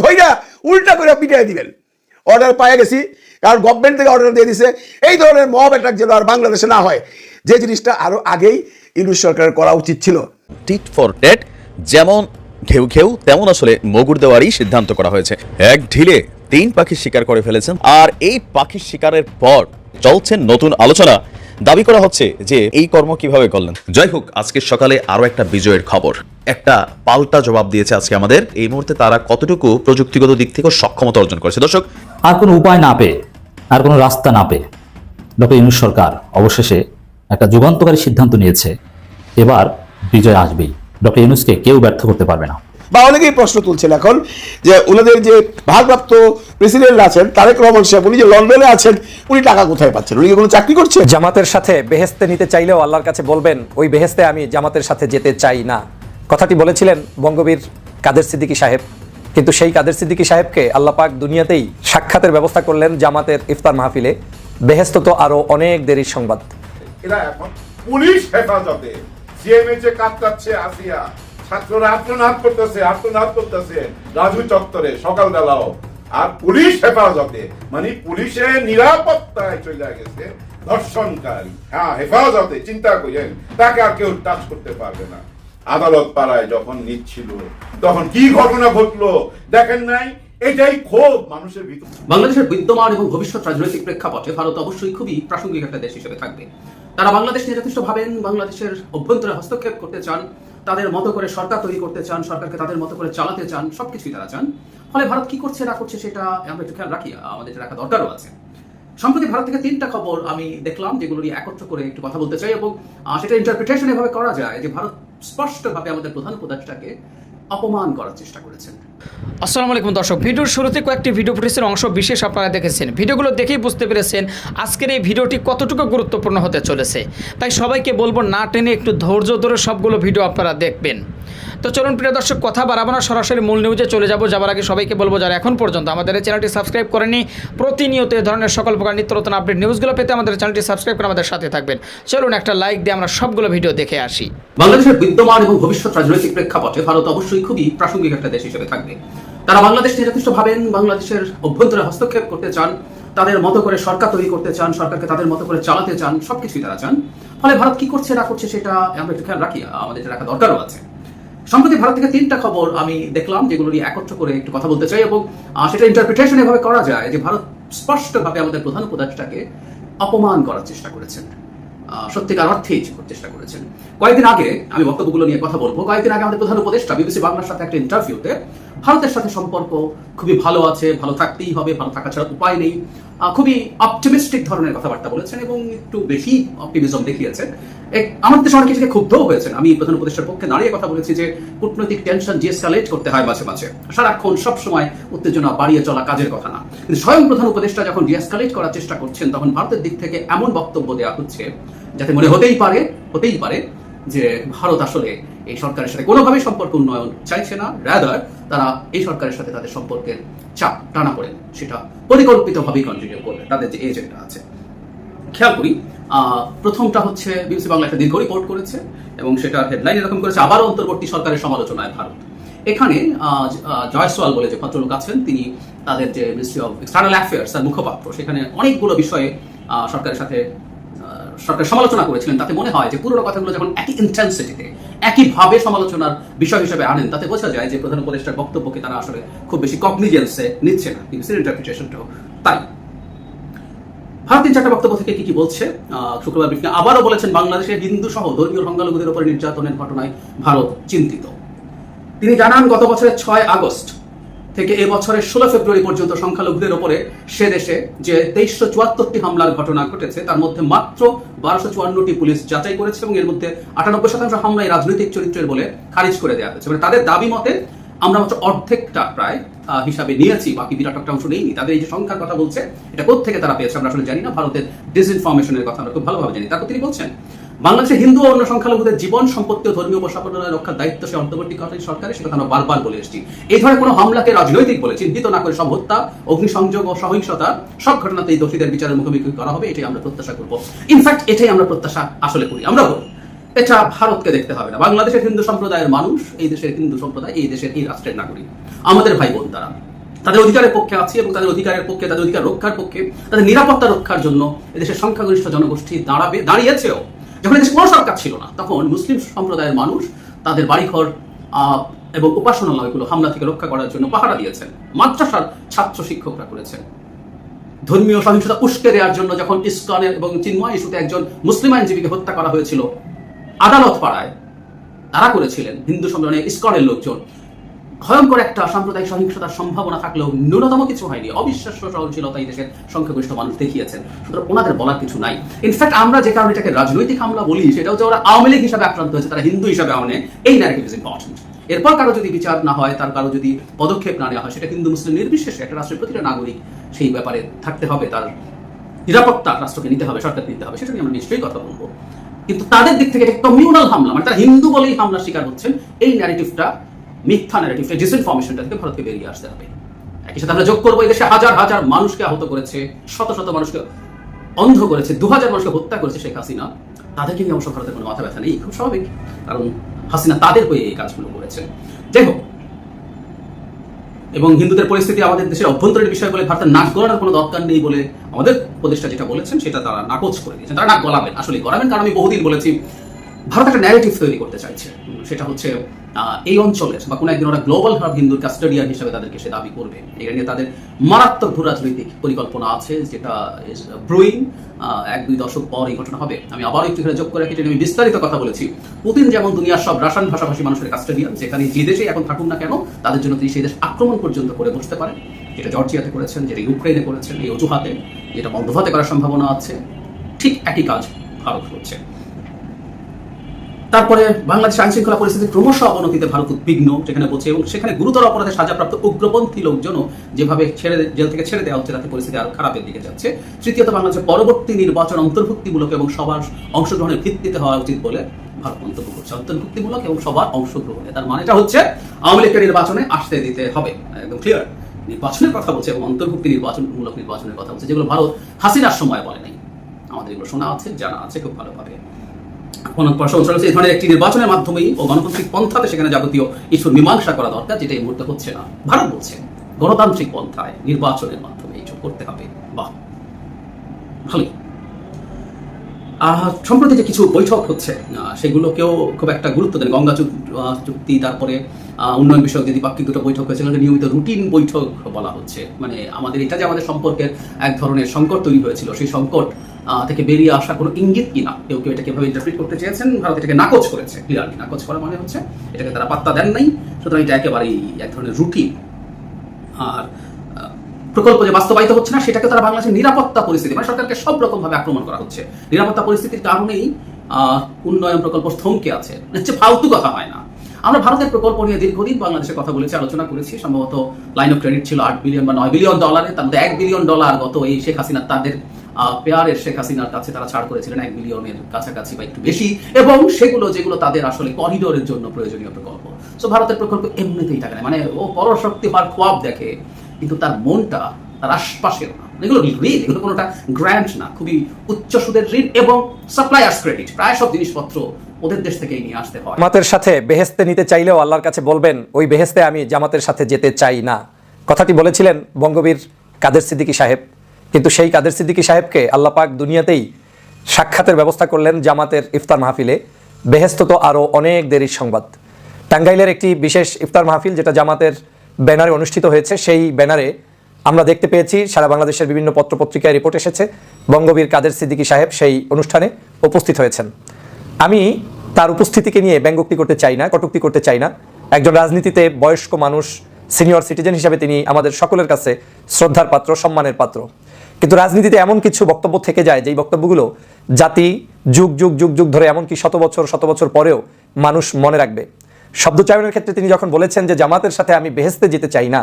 ধইরা উল্টা করে পিটাই দিবেন। অর্ডার পায়ে গেছি, কারণ গভর্নমেন্ট থেকে অর্ডার দিয়ে দিছে। এই ধরনের মব অ্যাটাক যেন আর বাংলাদেশে না হয়, যে জিনিসটা আরও আগেই ইউনুস সরকারের করা উচিত ছিল। টিট ফর টেট যেমন ঘেউ ঘেউ, তেমন আসলে মগুর দেওয়ারই সিদ্ধান্ত করা হয়েছে। এক ঢিলে তিন পাখি শিকার করে ফেলেছেন, আর এই পাখি শিকারের পর চলছে নতুন আলোচনা। দাবি করা হচ্ছে যে এই কর্ম কীভাবে করলেন। যাই হোক আজকে সকালে আরও একটা বিজয়ের খবর। একটা পাল্টা জবাব দিয়েছে আজকে আমাদের। এই মুহূর্তে তারা কতটুকু প্রযুক্তিগত দিক থেকে সক্ষমতা অর্জন করেছে? দর্শক আর কোনো উপায় না পেয়ে আর কোনো রাস্তা না পেয়ে ডক্টর ইউনুস সরকার অবশেষে একটা যুগান্তকারী সিদ্ধান্ত নিয়েছে। এবার বিজয় আসবেই। ডক্টর ইউনুসকে কেউ ব্যর্থ করতে পারবে না। বা অনেকেই প্রশ্ন তুলছেন এখন যে ওনাদের যে ভারপ্রাপ্ত প্রেসিডেন্ট আছেন তারেক রহমান সাহেব উনি যে লন্ডনে আছেন উনি টাকা কোথায় পাচ্ছেন? উনি কি কোনো চাকরি করছেন? জামাতের সাথে বেহেস্তে নিতে চাইলেও আল্লাহর কাছে বলবেন ওই বেহেস্তে আমি জামাতের সাথে যেতে চাই না। কথাটি বলেছিলেন বঙ্গবীর কাদের সিদ্দিকী সাহেব। কিন্তু সেই কাদের সিদ্দিকী সাহেবকে আল্লাহ পাক দুনিয়াতেই সাক্ষাতের ব্যবস্থা করলেন জামাতের ইফতার মাহফিলে। বেহেস্ত তো আরও অনেক দেরির সংবাদ। এরা এখন পুলিশ হেফাজতে। সিএমএইচে কাটকাচ্ছে আসিয়া ছাত্ররা আত্মনাদ করতেছে আত্মনাদ করতেছে। রাজু চত্বরে সকালবেলাও আর পুলিশ হেফাজতে। মানে পুলিশের নিরাপত্তায় চলে গেছে ধর্ষণকারী হ্যাঁ হেফাজতে, চিন্তা করেন। তাকে আর কেউ টাচ করতে পারবে না। আদালত পাড়ায় যখন নিচ্ছিল, তখন কি ঘটনা ঘটলো দেখেন নাই? এটাই ক্ষোভ মানুষের ভিতর। বাংলাদেশের বিদ্যমান এবং ভবিষ্যৎ রাজনৈতিক প্রেক্ষাপটে ভারত অবশ্যই খুবই প্রাসঙ্গিক একটা দেশ হিসেবে থাকবে। তারা বাংলাদেশ নিয়ে যথেষ্ট ভাবেন, বাংলাদেশের অভ্যন্তরে হস্তক্ষেপ করতে চান। তাদের মতো করে সরকার তৈরি করতে চান, সরকারকে তাদের মতো করে চালাতে চান, সবকিছুই তারা চান। ফলে ভারত কি করছে, না করছে সেটা আমরা একটু খেয়াল রাখি, আমাদের রাখা দরকারও আছে। সম্প্রতি ভারত থেকে তিনটা খবর আমি দেখলাম, যেগুলো নিয়ে একত্র করে একটু কথা বলতে চাই এবং সেটা ইন্টারপ্রিটেশন এভাবে করা যায় যে ভারত স্পষ্টভাবে আমাদের প্রধান উপদেষ্টাকে অপমান করার চেষ্টা করেছেন। আসসালামু আলাইকুম দর্শক, ভিডিওর শুরুতে কয়েকটি ভিডিও ফুটেজের অংশ বিশেষ আপনারা দেখেছেন। ভিডিওগুলো দেখেই বুঝতে পেরেছেন আজকের এই ভিডিওটি কতটুকু গুরুত্বপূর্ণ হতে চলেছে। তাই সবাইকে বলব, না টেনে একটু ধৈর্য ধরে সবগুলো ভিডিও আপনারা দেখবেন। তো চলুন, প্রিয় দর্শক, কথা বাড়াবো না, সরাসরি মূল নিউজে চলে যাব। যাবার আগে সবাইকে বলব, যারা এখন পর্যন্ত আমাদের চ্যানেলটি সাবস্ক্রাইব করেনি প্রতিনিয়ত এই ধরনের সকল প্রকার নিত্য নতুন আপডেট নিউজগুলো পেতে আমাদের চ্যানেলটি সাবস্ক্রাইব করে আমাদের সাথে থাকবেন। চলুন, একটা লাইক দিয়ে আমরা সবগুলো ভিডিও দেখে আসি। বাংলাদেশের বিদ্যমান এবং ভবিষ্যৎ রাজনৈতিক প্রেক্ষাপটে ভারত অবশ্যই খুবই প্রাসঙ্গিক একটা দেশ হিসেবে থাকবে। তারা বাংলাদেশ যথেষ্ট ভাবেন, বাংলাদেশের অভ্যন্তরে হস্তক্ষেপ করতে চান, তাদের মতো করে সরকার তৈরি করতে চান, সরকারকে তাদের মতো করে চালাতে চান, সবকিছুই তারা চান। ফলে ভারত কি করছে, না করছে, সেটা আমরা একটু খেয়াল রাখি, আমাদের রাখা দরকারও আছে। সম্প্রতি ভারত থেকে তিনটা খবর আমি দেখলাম, যেগুলো নিয়ে একত্র করে একটু কথা বলতে চাই এবং সেটা ইন্টারপ্রিটেশন এভাবে করা যায় যে ভারত স্পষ্টভাবে আমাদের প্রধান উপদেষ্টাকে অপমান করার চেষ্টা করেছেন। সত্যিকার অর্থেই চেষ্টা করেছেন। কয়েকদিন আগে আমি বক্তব্যগুলো নিয়ে কথা বলব। কয়েকদিন আগে আমাদের প্রধান উপদেষ্টা বিবিসি বাংলার সাথে একটা ইন্টারভিউতে ভারতের সাথে সম্পর্ক খুবই ভালো আছে, ভালো থাকতেই হবে, ভালো থাকা ছাড়া উপায় নেই। খুবই অপটিমিস্টিক ধরনের কথাবার্তা বলেছেন এবং একটু বেশি অপটিমিজম দেখিয়েছেন। আমার দেশে অনেকে সেটা ক্ষুব্ধ হয়েছেন। আমি প্রধান উপদেষ্টার পক্ষে দাঁড়িয়ে কথা বলেছি যে, কূটনৈতিক টেনশন ডিএসকালেট করতে হয় মাঝে মাঝে। সারাক্ষণ সবসময় উত্তেজনা বাড়িয়ে চলা কাজের কথা না। কিন্তু স্বয়ং প্রধান উপদেষ্টা যখন ডিএসকালেট করার চেষ্টা করছেন, তখন ভারতের দিক থেকে এমন বক্তব্য দেওয়া হচ্ছে, যাতে মনে হতেই পারে হতেই পারে যে, ভারত আসলে এই সরকারের সাথে কোনোভাবেই সম্পর্ক উন্নয়ন চাইছে না। রাদার তারা এই সরকারের সাথে তাদের সম্পর্কের চাপ টানা পড়েন সেটা পরিকল্পিতভাবেই কন্টিনিউ করবে, তাদের যে এজেন্ডা আছে। খেয়াল করি প্রথমটা হচ্ছে বিবিসি বাংলা একটা দীর্ঘ রিপোর্ট করেছে, এবং সেটা হেডলাইন এরকম করেছে আবার অন্তর্বর্তী সরকারের সমালোচনায় ভারত। এখানে জয়সওয়াল বলে যে ভদ্রলোক আছেন, তিনি তাদের যে মিনিস্ট্রি অফ এক্সটার্নাল অ্যাফেয়ার্স তার মুখপাত্র, সেখানে অনেকগুলো বিষয়ে সরকারের সাথে সরকার সমালোচনা করেছিলেন। তাতে মনে হয় যে পুরোনো কথাগুলো যখন একই ইন্টেন্সিটিতে একইভাবে সমালোচনার বিষয় হিসেবে আনেন। তাতে বোঝা যায় যে প্রধান উপদেষ্টার বক্তব্যকে তারা আসলে খুব বেশি কগনিজেন্সে নিচ্ছে না। বিবিসির ইন্টারপ্রিটেশনটাও তাই। ভারত তিন চারটা বক্তব্য থেকে কি কি বলছে? শুক্রবার ব্রিফিং আবারও বলেছেন বাংলাদেশে হিন্দু সহ ধর্মীয় সংখ্যালঘুদের উপরে নির্যাতনের ঘটনায় ভারত চিন্তিত। তিনি জানান, গত বছরের ছয় আগস্ট থেকে এ বছরের ষোলো ফেব্রুয়ারি পর্যন্ত সংখ্যালঘুদের উপরে সে দেশে যে তেইশশো চুয়াত্তরটি হামলার ঘটনা ঘটেছে, তার মধ্যে মাত্র বারোশো চুয়ান্নটি পুলিশ যাচাই করেছে এবং এর মধ্যে আটানব্বই শতাংশ হামলাই রাজনৈতিক চরিত্রের বলে খারিজ করে দেওয়া হয়েছে। মানে তাদের দাবি মতে আমরা মাত্র অর্ধেকটা প্রায় হিসাবে নিয়েছি, বাকি বিরাট একটা অংশ নেইনি। তাদের এই যে সংখ্যার কথা বলছে, এটা থেকে তারা পেয়েছে আমরা আসলে জানি না। ভারতের ডিসইনফরমেশনের কথা আমরা খুব ভালোভাবে জানি। তারপর তিনি বলছেন বাংলাদেশে হিন্দু ও অন্য সংখ্যালঘুদের জীবন, সম্পত্তি ও ধর্মীয় উপস্থাপনা রক্ষার দায়িত্ব সে অন্তর্বর্তীকালীন সরকারের, সেটা আমরা বারবার বলে এসেছি। এই ধরনের কোনো হামলাকে রাজনৈতিক বলে চিহ্নিত না করে সব হত্যা, অগ্নিসংযোগ ও সহিংসতা, সব ঘটনাতে এই দোষীদের বিচারের মুখোমুখি করা হবে, এটাই আমরা প্রত্যাশা করব। ইনফ্যাক্ট এটাই আমরা প্রত্যাশা আসলে করি। আমরা করি। এটা ভারতকে দেখতে হবে না। বাংলাদেশের হিন্দু সম্প্রদায়ের মানুষ, এই দেশের হিন্দু সম্প্রদায়, এই দেশের এই রাষ্ট্রের নাগরিক। আমাদের ভাই বোন তারা। তাদের অধিকারের পক্ষে আছে এবং তাদের অধিকারের পক্ষে, তাদের অধিকার রক্ষার পক্ষে, তাদের নিরাপত্তা রক্ষার জন্য এদেশের সংখ্যাগরিষ্ঠ জনগোষ্ঠী দাঁড়াবে, দাঁড়িয়েছেও। যখন এদেশে কোনো সরকার ছিল না, তখন মুসলিম সম্প্রদায়ের মানুষ তাদের বাড়িঘর এবং উপাসনালয়গুলো হামলা থেকে রক্ষা করার জন্য পাহারা দিয়েছেন। মাদ্রাসার ছাত্র শিক্ষকরা করেছেন। ধর্মীয় সহিংসতা উস্কে দেওয়ার জন্য যখন ইস্কনের এবং চিন্ময় ইস্যুতে একজন মুসলিম আইনজীবীকে হত্যা করা হয়েছিল, আদালত পাড়ায় তারা করেছিলেন। হিন্দু সম্মেলনে ইস্কনের লোকজন ভয়ঙ্কর একটা সাম্প্রদায়িক সহিংসতার সম্ভাবনা থাকলেও ন্যূনতম কিছু হয়নি। অবিশ্বাস্য সহনশীলতা এই দেশের সংখ্যাগরিষ্ঠ মানুষ দেখিয়েছেন। সুতরাং ওনাদের বলার কিছু নাই। ইনফ্যাক্ট আমরা যে কারণে এটাকে রাজনৈতিক হামলা বলি, সেটা হচ্ছে ওরা আওয়ামী লীগ হিসাবে আক্রান্ত হয়েছে, তারা হিন্দু হিসাবে আনে এই ন্যারেটিভ ইজ ইম্পর্টেন্ট এরপর কারও যদি বিচার না হয়, তার কারও যদি পদক্ষেপ না নেওয়া হয়, সেটা হিন্দু, মুসলিম নির্বিশেষে একটা রাষ্ট্রের প্রতিটা নাগরিক সেই ব্যাপারে থাকতে হবে, তার নিরাপত্তা রাষ্ট্রকে নিতে হবে সরকার নিতে হবে, সেটা নিয়ে আমরা নিশ্চয়ই কথা বলব। কিন্তু তাদের দিক থেকে এটা কমিউনাল হামলা মানে তারা হিন্দু বলেই হামলার শিকার হচ্ছেন, এই ন্যারেটিভটা মিথ্যা ন্যারেটিভটা ডিসইনফরমেশনটা থেকে ভারতকে বেরিয়ে আসতে হবে। একই সাথে আমরা যোগ করব, এই দেশে হাজার হাজার মানুষকে আহত করেছে, শত শত মানুষকে অন্ধ করেছে দু হাজার মানুষকে হত্যা করেছে শেখ হাসিনা। তাদেরকে নিয়ে অবশ্য ভারতের কোনো মাথা ব্যথা নেই, খুব স্বাভাবিক, কারণ হাসিনা তাদের হয়ে এই কাজগুলো করেছে। যাই হোক, এবং হিন্দুদের পরিস্থিতি আমাদের দেশের অভ্যন্তরীণ বিষয় বলে ভারতের নাক গলানোর কোনো দরকার নেই বলে আমাদের উপদেষ্টা যেটা বলেছেন, সেটা তারা নাকচ করে দিয়েছেন। তারা নাক গলাবেন আসলে গলাবেন, কারণ আমি বহুদিন বলেছি ভারত একটা ন্যারেটিভ তৈরি করতে চাইছে। সেটা হচ্ছে এই অঞ্চলের বা কোনো একদিন ওরা গ্লোবাল ভাব হিন্দুর কাস্টোডিয়ান হিসেবে তাদেরকে সে দাবি করবে। এটা নিয়ে তাদের মারাত্মক ভূ রাজনৈতিক পরিকল্পনা আছে, যেটা ব্রুইং এক দুই দশক পর এই ঘটনা হবে। আমি আবার একটু যোগ করে রাখি আমি বিস্তারিত কথা বলেছি। পুতিন যেমন দুনিয়ার সব রাসায়ন ভাষাভাষী মানুষের কাস্টোডিয়ান যেখানে যে দেশে এখন থাকুন না কেন, তাদের জন্য তিনি সেই দেশ আক্রমণ পর্যন্ত করে বসতে পারেন। যেটা জর্জিয়াতে করেছেন, যেটা ইউক্রেনে করেছেন, এই অজুহাতে, যেটা মধ্যভাতে করার সম্ভাবনা আছে। ঠিক একই কাজ ভারত করছে। তারপরে বাংলাদেশ আইন শৃঙ্খলা পরিস্থিতি ক্রমশ অবনতিতে ভারত উদ্বিগ্ন, যেখানে বলছে, এবং সেখানে গুরুতর অপরাধে সাজাপ্রাপ্ত উগ্রপন্থী লোকজনও যেভাবে ছেড়ে জেল থেকে ছেড়ে দেওয়া হচ্ছে, তাতে পরিস্থিতি আরও খারাপের দিকে যাচ্ছে। তৃতীয়ত বাংলাদেশের পরবর্তী নির্বাচন অন্তর্ভুক্তিমূলক এবং সবার অংশগ্রহণের ভিত্তিতে হওয়া উচিত বলে ভারত মন্তব্য করছে। অন্তর্ভুক্তিমূলক এবং সবার অংশগ্রহণে। তার মানেটা হচ্ছে, আওয়ামী লীগকে নির্বাচনে আসতে দিতে হবে। একদম ক্লিয়ার নির্বাচনের কথা বলছে এবং অন্তর্ভুক্তি নির্বাচনমূলক নির্বাচনের কথা বলছে, যেগুলো ভারত হাসিনার সময় বলে নাই। আমাদের এগুলো শোনা আছে, জানা আছে, খুব ভালোভাবে। অঞ্চলে এই ধরনের একটি নির্বাচনের মাধ্যমেই ও গণতান্ত্রিক পন্থাতে সেখানে যাবতীয় ইস্যুর মীমাংসা করা দরকার, যেটা এই মুহূর্তে হচ্ছে না। ভারত বলছে, গণতান্ত্রিক পন্থায় নির্বাচনের মাধ্যমে এইসব করতে হবে। ভালোই। সম্প্রতি যে কিছু বৈঠক হচ্ছে সেগুলোকেও খুব একটা গুরুত্ব দেন গঙ্গা চুক্তি, তারপরে উন্নয়ন বিষয়ক যে দ্বিপাক্ষিক দুটো বৈঠক হয়েছে নিয়মিত রুটিন বৈঠক বলা হচ্ছে। মানে আমাদের এটা যে আমাদের সম্পর্কের এক ধরনের সংকট তৈরি হয়েছিল, সেই সংকট থেকে বেরিয়ে আসা কোনো ইঙ্গিত কিনা? কেউ কেউ এটাকে এভাবে ইন্টারপ্রিট করতে চেয়েছেন, ভারত এটাকে নাকচ করেছে। ক্লিয়ারলি নাকচ করা মানে হচ্ছে, এটাকে তারা পাত্তা দেন নাই, সুতরাং এটা একেবারেই এক ধরনের রুটিন আর প্রকল্প যে বাস্তবায়িত হচ্ছে না, সেটাকে তারা বাংলাদেশের নিরাপত্তা পরিস্থিতি মানে সরকারকে সব রকম ভাবে আক্রমণ করা হচ্ছে। নিরাপত্তা পরিস্থিতির কারণেই উন্নয়ন প্রকল্প থমকে আছে। হচ্ছে ফালতু কথা হয় না। আমরা ভারতের প্রকল্প নিয়ে দীর্ঘদিন বাংলাদেশে কথা বলেছি, আলোচনা করেছি। সম্ভবত লাইন অফ ক্রেডিট ছিল আট বিলিয়ন বা নয় বিলিয়ন ডলারে তার মধ্যে এক বিলিয়ন ডলার গত এই শেখ হাসিনা তাদের পেয়ারের শেখ হাসিনার কাছে তারা ছাড় করেছিলেন এক বিলিয়নের কাছাকাছি বা একটু বেশি। এবং সেগুলো, যেগুলো তাদের আসলে করিডোরের জন্য প্রয়োজনীয় প্রকল্প। সো ভারতের প্রকল্প এমনিতেই টাকা নেয় মানে ও পরশক্তি হওয়ার খোয়াব দেখে, কিন্তু তার মনটা তার আশপাশের না। এগুলো ঋণ, এগুলো কোনোটা গ্র্যান্ট না। খুবই উচ্চ সুদের ঋণ এবং সাপ্লায়ার্স ক্রেডিট প্রায় সব জিনিসপত্র ওদের দেশ থেকেই নিয়ে আসতে হয়। জামাতের সাথে বেহেস্তে নিতে চাইলেও আল্লাহর কাছে বলবেন, ওই বেহেস্তে আমি জামাতের সাথে যেতে চাই না। কথাটি বলেছিলেন বঙ্গবীর কাদের সিদ্দিকী সাহেব। কিন্তু সেই কাদের সিদ্দিকী সাহেবকে আল্লাহ পাক দুনিয়াতেই সাক্ষাতের ব্যবস্থা করলেন জামাতের ইফতার মাহফিলে। বেহেস্ত তো আরও অনেক দেরির সংবাদ। টাঙ্গাইলের একটি বিশেষ ইফতার মাহফিল যেটা জামাতের ব্যানারে অনুষ্ঠিত হয়েছে, সেই ব্যানারে আমরা দেখতে পেয়েছি, সারা বাংলাদেশের বিভিন্ন পত্রপত্রিকায় রিপোর্ট এসেছে, বঙ্গবীর কাদের সিদ্দিকী সাহেব সেই অনুষ্ঠানে উপস্থিত হয়েছেন। আমি তার উপস্থিতিকে নিয়ে ব্যঙ্গোক্তি করতে চাই না, কটুক্তি করতে চাই না। একজন রাজনীতিতে বয়স্ক মানুষ, সিনিয়র সিটিজেন হিসাবে তিনি আমাদের সকলের কাছে শ্রদ্ধার পাত্র, সম্মানের পাত্র। কিন্তু রাজনীতিতে এমন কিছু বক্তব্য থেকে যায়, যেই বক্তব্যগুলো জাতি যুগ যুগ যুগ যুগ ধরে এমনকি শত বছর শত বছর পরেও মানুষ মনে রাখবে। শব্দচয়নের ক্ষেত্রে তিনি যখন বলেছেন যে জামাতের সাথে আমি বেহেস্তে যেতে চাই না,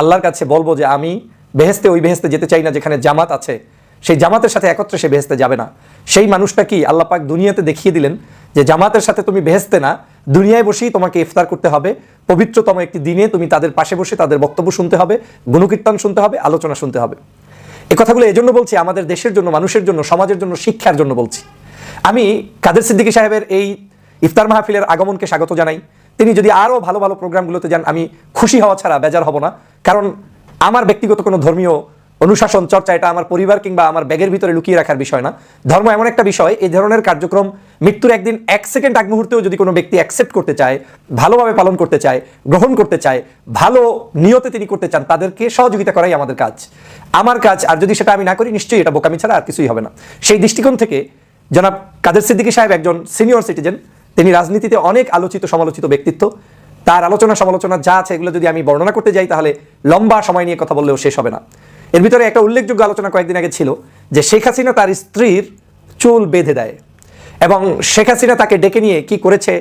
আল্লাহর কাছে বলব যে আমি বেহেস্তে, ওই বেহেস্তে যেতে চাই না যেখানে জামাত আছে, সেই জামাতের সাথে একত্রে সে বেহেস্তে যাবে না। সেই মানুষটা কি আল্লাহ পাক দুনিয়াতে দেখিয়ে দিলেন যে জামাতের সাথে তুমি বেহেস্তে না, দুনিয়ায় বসেই তোমাকে ইফতার করতে হবে, পবিত্রতম একটি দিনে তুমি তাদের পাশে বসে তাদের বক্তব্য শুনতে হবে, গুণকীর্তন শুনতে হবে, আলোচনা শুনতে হবে। এই কথাগুলো এজন্য বলছি, আমাদের দেশের জন্য, মানুষের জন্য, সমাজের জন্য, শিক্ষার জন্য বলছি। আমি কাদের সিদ্দিকী সাহেবের এই ইফতার মাহফিলের আগমনকে স্বাগত জানাই। তিনি যদি আরও ভালো ভালো প্রোগ্রামগুলোতে যান, আমি খুশি হওয়া ছাড়া বেজার হব না। কারণ আমার ব্যক্তিগত কোনো ধর্মীয় অনুশাসন, চর্চা, এটা আমার পরিবার কিংবা আমার ব্যাগের ভিতরে লুকিয়ে রাখার বিষয় না। ধর্ম এমন একটা বিষয়, এই ধরনের কার্যক্রম মৃত্যুর একদিন এক সেকেন্ড আগ মুহূর্তেও যদি কোনো ব্যক্তি অ্যাকসেপ্ট করতে চায়, ভালোভাবে পালন করতে চায়, গ্রহণ করতে চায়, ভালো নিয়তে তিনি করতে চান, তাদেরকে সহযোগিতা করাই আমাদের কাজ। আমার কাজ, আর যদি সেটা আমি না করি, নিশ্চয়ই এটা বোকামি ছাড়া আর কিছুই হবে না। সেই দৃষ্টিকোণ থেকে জনাব কাদের সিদ্দিকী সাহেব একজন সিনিয়র সিটিজেন তিনি রাজনীতিতে অনেক আলোচিত, সমালোচিত ব্যক্তিত্ব। তার আলোচনা, সমালোচনা যা আছে, এগুলো যদি আমি বর্ণনা করতে যাই, তাহলে লম্বা সময় নিয়ে কথা বললেও শেষ হবে না। এর ভিতরে একটা উল্লেখযোগ্য আলোচনা কয়েকদিন আগে ছিল, যে শেখ হাসিনা তার স্ত্রীর চুল বেঁধে দেয়। এবং শেখ হাসিনা তাকে ডেকে নিয়ে কি করেছে,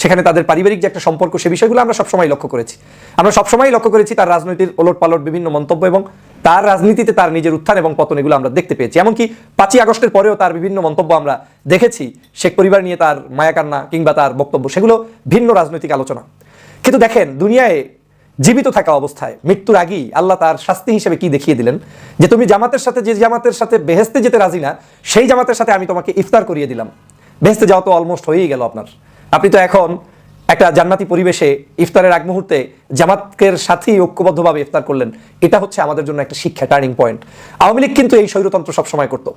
সেখানে তাদের পারিবারিক যে একটা সম্পর্ক, সে বিষয়গুলো আমরা সবসময় লক্ষ্য করেছি। আমরা সবসময় লক্ষ্য করেছি তার রাজনীতির ওলট পালট বিভিন্ন মন্তব্য এবং তার রাজনীতিতে তার নিজের উত্থান এবং পতন এগুলো আমরা দেখতে পেয়েছি। এমনকি পাঁচই আগস্টের পরেও তার বিভিন্ন মন্তব্য আমরা দেখেছি, শেখ পরিবার নিয়ে তার মায়াকান্না কিংবা তার বক্তব্য, সেগুলো ভিন্ন রাজনৈতিক আলোচনা। কিন্তু দেখেন, দুনিয়ায় জীবিত থাকা অবস্থায়, মৃত্যুর আগেই আল্লাহ তার শাস্তি হিসেবে কি দেখিয়ে দিলেন? যে তুমি জামাতের সাথে, যে জামাতের সাথে বেহেস্তে যেতে রাজি না, সেই জামাতের সাথে আমি তোমাকে ইফতার করিয়ে দিলাম। বেহেস্তে যাওয়া তো অলমোস্ট হয়েই গেল আপনার। আপনি তো এখন একটা জান্নাতি পরিবেশে ইফতারের এক মুহূর্তে জামাতকের সাথেই ঐক্যবদ্ধভাবে ইফতার করলেন। এটা হচ্ছে আমাদের জন্য একটা শিক্ষা টার্নিং পয়েন্ট আওয়ামী লীগ কিন্তু এই স্বৈরতন্ত্র সবসময় করতো।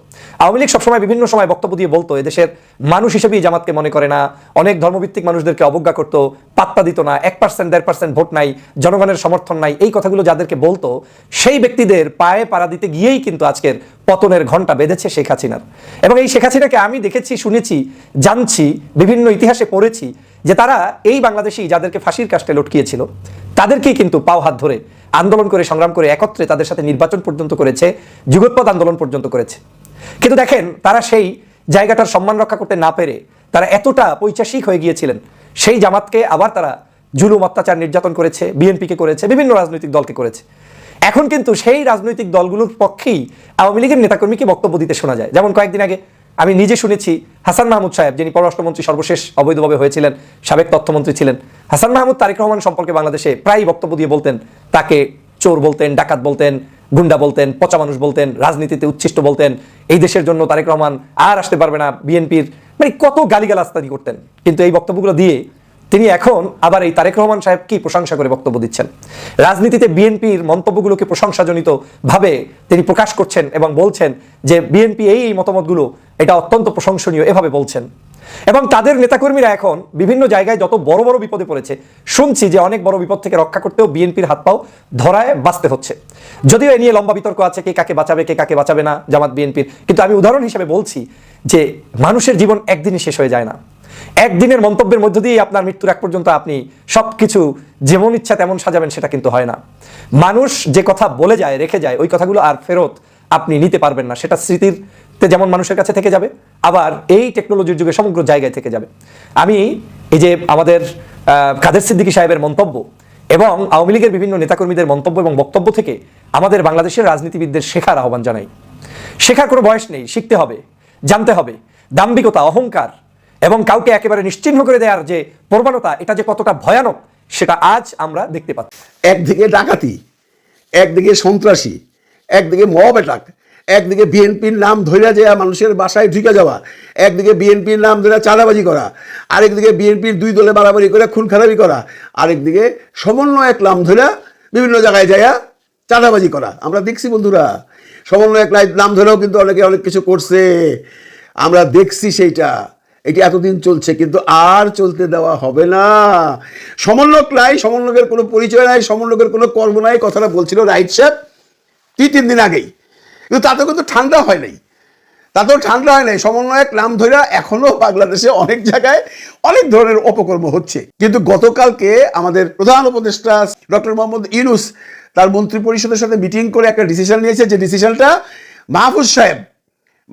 আওয়ামী লীগ সবসময় বিভিন্ন সময় বক্তব্য দিয়ে বলতো, এদেশের মানুষ হিসেবেই জামাতকে মনে করে না, অনেক ধর্মভিত্তিক মানুষদেরকে অবজ্ঞা করতো, পাত্তা দিত না, এক পার্সেন্ট দেড় পার্সেন্ট ভোট নাই, জনগণের সমর্থন নাই, এই কথাগুলো যাদেরকে বলতো, সেই ব্যক্তিদের পায়ে পাড়া দিতে গিয়েই কিন্তু আজকের পতনের ঘণ্টা বেঁধেছে শেখ হাসিনার। এবং এই শেখ হাসিনাকে আমি দেখেছি, শুনেছি, জানছি, বিভিন্ন ইতিহাসে পড়েছি যে তারা এই বাংলাদেশি যাদেরকে ফাঁসির কাস্টে লটকিয়েছিল তাদেরকেই কিন্তু পাও হাত ধরে আন্দোলন করে, সংগ্রাম করে, একত্রে তাদের সাথে নির্বাচন পর্যন্ত করেছে, যুগোৎপদ আন্দোলন পর্যন্ত করেছে। কিন্তু দেখেন, তারা সেই জায়গাটার সম্মান রক্ষা করতে না পেরে তারা এতটা পৈচাসিক হয়ে গিয়েছিলেন। সেই জামাতকে আবার তারা জুলুম, অত্যাচার, নির্যাতন করেছে, বিএনপিকে করেছে, বিভিন্ন রাজনৈতিক দলকে করেছে। এখন কিন্তু সেই রাজনৈতিক দলগুলোর পক্ষেই আওয়ামী লীগের নেতাকর্মীকে বক্তব্য দিতে শোনা যায়। যেমন কয়েকদিন আগে আমি নিজে শুনেছি হাসান মাহমুদ সাহেব, যিনি পররাষ্ট্রমন্ত্রী সর্বশেষ অবৈধভাবে হয়েছিলেন, সাবেক তথ্যমন্ত্রী ছিলেন। হাসান মাহমুদ তারেক রহমান সম্পর্কে বাংলাদেশে প্রায় বক্তব্য দিয়ে বলতেন, তাকে চোর বলতেন, ডাকাত বলতেন, গুন্ডা বলতেন, পচা মানুষ বলতেন, রাজনীতিতে উচ্ছিষ্ট বলতেন। এই দেশের জন্য তারেক রহমান আর আসতে পারবে না, বিএনপির মানে কত গালিগালাস্তানি তিনি করতেন। কিন্তু এই বক্তব্যগুলো দিয়ে তিনি এখন আবার এই তারেক রহমান সাহেব কি প্রশংসা করে বক্তব্য দিচ্ছেন। রাজনীতিতে বিএনপির মন্তব্যগুলোকে প্রশংসাজনিত ভাবে তিনি প্রকাশ করছেন এবং বলছেন যে বিএনপি এই এই মতামতগুলো, এটা অত্যন্ত প্রশংসনীয়, এভাবে বলছেন। এবং তাদের নেতাকর্মীরা এখন বিভিন্ন জায়গায় যত বড় বড় বিপদে পড়েছে, শুনছি যে অনেক বড় বিপদ থেকে রক্ষা করতেও বিএনপির হাত পাও ধরায় বাঁচতে হচ্ছে। যদিও এ নিয়ে লম্বা বিতর্ক আছে, কে কাকে বাঁচাবে, কে কাকে বাঁচাবে না জামাত বিএনপির। কিন্তু আমি উদাহরণ হিসেবে বলছি যে মানুষের জীবন একদিনই শেষ হয়ে যায় না। একদিনের মন্তব্যের মধ্য দিয়ে আপনার মৃত্যুর এক পর্যন্ত আপনি সবকিছু যেমন ইচ্ছা তেমন সাজাবেন সেটা কিন্তু হয় না। মানুষ যে কথা বলে যায়, রেখে যায়, ওই কথাগুলো আর ফেরত আপনি নিতে পারবেন না। সেটা স্মৃতিতে যেমন মানুষের কাছে থেকে যাবে, আবার এই টেকনোলজির যুগে সমগ্র জায়গায় থেকে যাবে। আমি এই যে আমাদের কাদের সিদ্দিকী সাহেবের মন্তব্য এবং আওয়ামী লীগের বিভিন্ন নেতাকর্মীদের মন্তব্য এবং বক্তব্য থেকে আমাদের বাংলাদেশের রাজনীতিবিদদের শেখার আহ্বান জানাই। শেখার কোনো বয়স নেই, শিখতে হবে, জানতে হবে। দাম্ভিকতা অহংকার এবং কাউকে একেবারে নিশ্চিহ্ন করে দেওয়ার যে প্রবণতা, এটা যে কতটা ভয়ানক, সেটা আজ আমরা দেখতে পাচ্ছি। একদিকে ডাকাতি, একদিকে সন্ত্রাসী, একদিকে মব অ্যাটাক, একদিকে বিএনপির নাম ধরে যাওয়া মানুষের বাসায় ঢুকে যাওয়া, একদিকে বিএনপির নাম ধরে চাঁদাবাজি করা, আরেকদিকে বিএনপির দুই দলে বাড়াবাড়ি করে খুন খারাপি করা, আরেকদিকে সমন্বয়ক নাম ধরে বিভিন্ন জায়গায় যাইয়া চাঁদাবাজি করা। আমরা দেখছি বন্ধুরা, সমন্বয়ক নাম ধরেও কিন্তু অনেকে অনেক কিছু করছে। আমরা দেখছি সেইটা। এটি এতদিন চলছে, কিন্তু আর চলতে দেওয়া হবে না। সমন্বয়ক নাই, সমন্বয়কের কোনো পরিচয় নাই, সমন্বয়কের কোনো কর্ম নাই, কথাটা বলছিল রাইট সাহেব দুই তিন দিন আগেই। কিন্তু তাতেও কিন্তু ঠান্ডা হয় নাই। তাতেও ঠান্ডা হয় নাই। সমন্বয়ক নাম ধরে এখনও বাংলাদেশে অনেক জায়গায় অনেক ধরনের অপকর্ম হচ্ছে। কিন্তু গতকালকে আমাদের প্রধান উপদেষ্টা ডক্টর মোহাম্মদ ইউনুস তার মন্ত্রী পরিষদের সাথে মিটিং করে একটা ডিসিশন নিয়েছে। যে ডিসিশনটা মাহফুজ সাহেব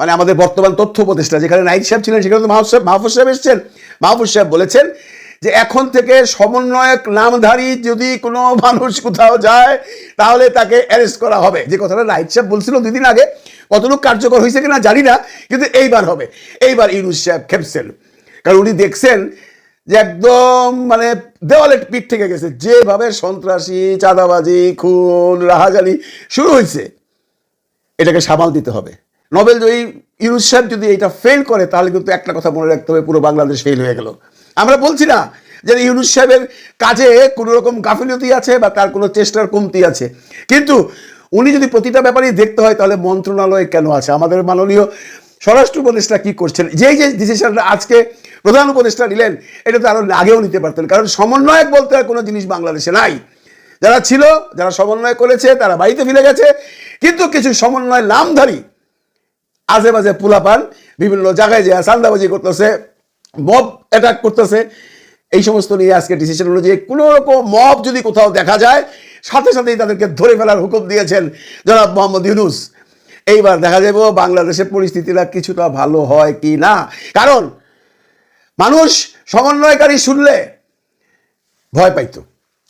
মানে আমাদের বর্তমান তথ্য উপদেষ্টা, যেখানে নাইট সাহেব ছিলেন, সেখানে তো মাহফুজ মাহফুজ সাহেব এসেছেন। মাহফুজ সাহেব বলেছেন যে এখন থেকে সমন্বয়ক নামধারী যদি কোনো মানুষ কোথাও যায়, তাহলে তাকে অ্যারেস্ট করা হবে। যে কথাটা নাইট সাহেব বলছিল দুই দিন আগে, কতটুকু কার্যকর হয়েছে কিনা জানি না, কিন্তু এইবার হবে। এইবার ইউনুস সাহেব খেপছেন। কারণ উনি দেখছেন যে একদম মানে দেওয়ালের পিঠ থেকে গেছে। যেভাবে সন্ত্রাসী, চাঁদাবাজি, খুন রাহাজানি শুরু হয়েছে, এটাকে সামাল দিতে হবে। নোবেল জয়ী ইউনুস সাহেব যদি এটা ফেল করে, তাহলে কিন্তু একটা কথা মনে রাখতে হবে, পুরো বাংলাদেশ ফেল হয়ে গেল। আমরা বলছি না যে ইউনুস সাহেবের কাজে কোনো রকম গাফিলতি আছে বা তার কোনো চেষ্টার কমতি আছে। কিন্তু উনি যদি প্রতিটা ব্যাপারেই দেখতে হয়, তাহলে মন্ত্রণালয় কেন আছে? আমাদের মাননীয় স্বরাষ্ট্র উপদেষ্টা কী করছেন? যেই যে ডিসিশনটা আজকে প্রধান উপদেষ্টা নিলেন, এটা তো আরও আগেও নিতে পারতেন। কারণ সমন্বয়ক বলতে আর কোনো জিনিস বাংলাদেশে নাই। যারা ছিল, যারা সমন্বয় করেছে, তারা বাড়িতে ফিরে গেছে। কিন্তু কিছু সমন্বয় নামধারী আজে বাজে পুলাপান বিভিন্ন জায়গায় যে সান্দাবাজি করতেছে মব অ্যাটাক করতেছে, এই সমস্ত নিয়ে আজকে ডিসিশন অনুযায়ী কোনো রকম মব যদি কোথাও দেখা যায়, সাথে সাথেই তাদেরকে ধরে ফেলার হুকুম দিয়েছেন জনাব মোহাম্মদ ইউনুস। এইবার দেখা যাবে বাংলাদেশের পরিস্থিতিটা কিছুটা ভালো হয় কি না। কারণ মানুষ সমন্বয়কারী শুনলে ভয় পাইতো।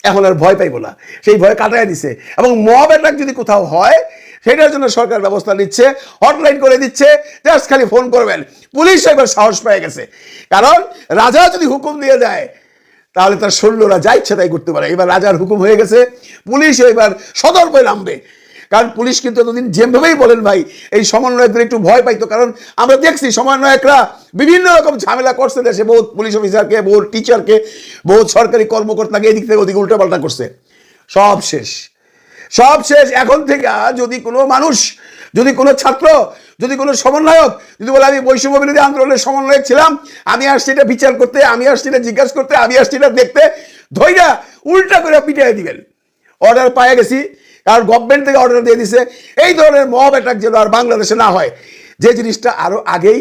এখন আর ভয় পাইবো না। সেই ভয় কাটায় দিছে। এবং মব অ্যাটাক যদি কোথাও হয় সেটার জন্য সরকার ব্যবস্থা নিচ্ছে হটলাইন করে দিচ্ছে জাস্ট খালি ফোন করবেন। পুলিশ এবার সাহস পেয়ে গেছে। কারণ রাজা যদি হুকুম দিয়ে দেয়, তাহলে তার সৈন্যরা যা ইচ্ছে তাই করতে পারে। এবার রাজার হুকুম হয়ে গেছে, পুলিশ এবার সতর্ক নামবে। কারণ পুলিশ কিন্তু এতদিন যেভাবেই বলেন ভাই, এই সমন্বয়কদের একটু ভয় পাইতো। কারণ আমরা দেখছি সমন্বয়করা বিভিন্ন রকম ঝামেলা করছে দেশে, বহুত পুলিশ অফিসারকে, বহুত টিচারকে বহুত সরকারি কর্মকর্তাকে এদিক থেকে ওদিকে উল্টাপাল্টা করছে। সব শেষ। সব শেষ। এখন থেকে যদি কোনো মানুষ, যদি কোনো ছাত্র, যদি কোনো সমন্বয়ক, যদি বলে, আমি বৈষম্য বিরোধী আন্দোলনের সমন্বয়ক ছিলাম, আমি আসছি এটা বিচার করতে, আমি আসছি এটা জিজ্ঞাসা করতে, আমি আসছি এটা দেখতে ধৈরা উল্টা করে পিটিয়ে দিবেন। অর্ডার পায়ে গেছি। কারণ গভর্নমেন্ট থেকে অর্ডার দিয়ে দিছে। এই ধরনের মব অ্যাটাক যেন আর বাংলাদেশে না হয়। যে জিনিসটা আরও আগেই